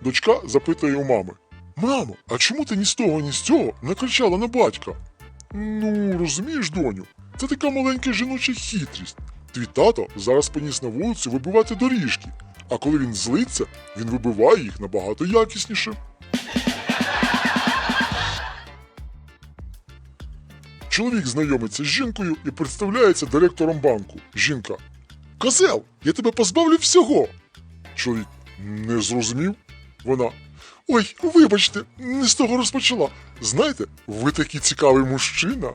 дочка запитує у мами: Мамо, а чому ти ні з того, ні з цього не кричала на батька? Ну, розумієш, доню, це така маленька жіноча хитрість. Твій тато зараз поніс на вулицю вибивати доріжки, а коли він злиться, він вибиває їх набагато якісніше. Чоловік знайомиться з жінкою і представляється директором банку. Жінка. Козел, я тебе позбавлю всього. Чоловік не зрозумів. Вона. Ой, вибачте, не з того розпочала. Знаєте, ви такий цікавий мужчина.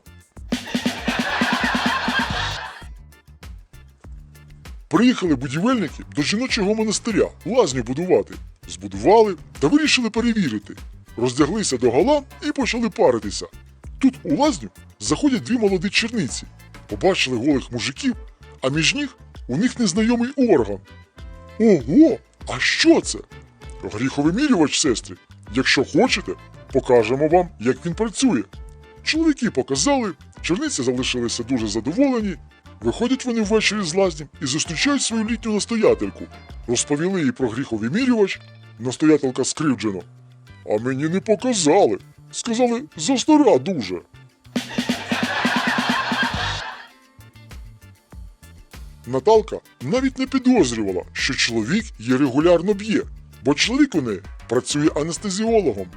Приїхали будівельники до жіночого монастиря лазню будувати. Збудували та вирішили перевірити. Роздяглися до гола і почали паритися. Тут у лазню заходять дві молоді черниці. Побачили голих мужиків, а між ніг у них незнайомий орган. Ого! А що це? Гріховимірювач, сестри. Якщо хочете, покажемо вам, як він працює. Чоловіки показали, черниці залишилися дуже задоволені. Виходять вони ввечері з лазнів і зустрічають свою літню настоятельку. Розповіли їй про гріховимірювач. Настоятелька скривджено. А мені не показали. Сказали, за стара дуже. Наталка навіть не підозрювала, що чоловік її регулярно б'є, бо чоловік у неї працює анестезіологом.